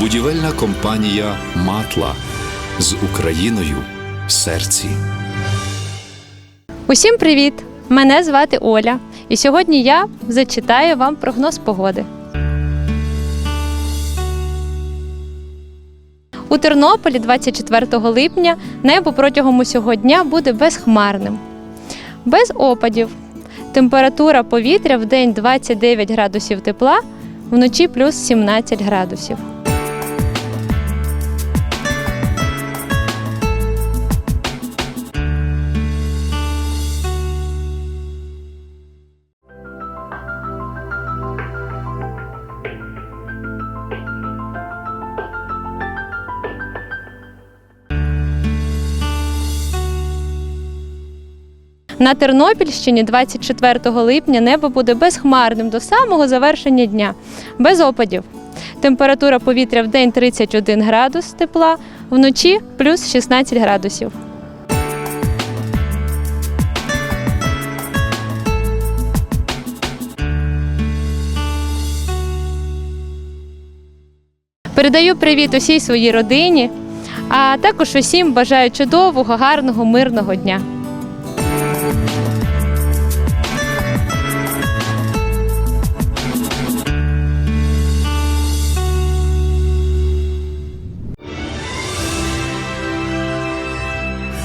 Будівельна компанія Матла з Україною в серці. Усім привіт! Мене звати Оля, і сьогодні я зачитаю вам прогноз погоди. У Тернополі 24 липня небо протягом усього дня буде безхмарним, без опадів. Температура повітря в день 29 градусів тепла, вночі плюс 17 градусів. На Тернопільщині 24 липня небо буде безхмарним до самого завершення дня, без опадів. Температура повітря в день 31 градус тепла, вночі плюс 16 градусів. Передаю привіт усій своїй родині, а також усім бажаю чудового, гарного, мирного дня.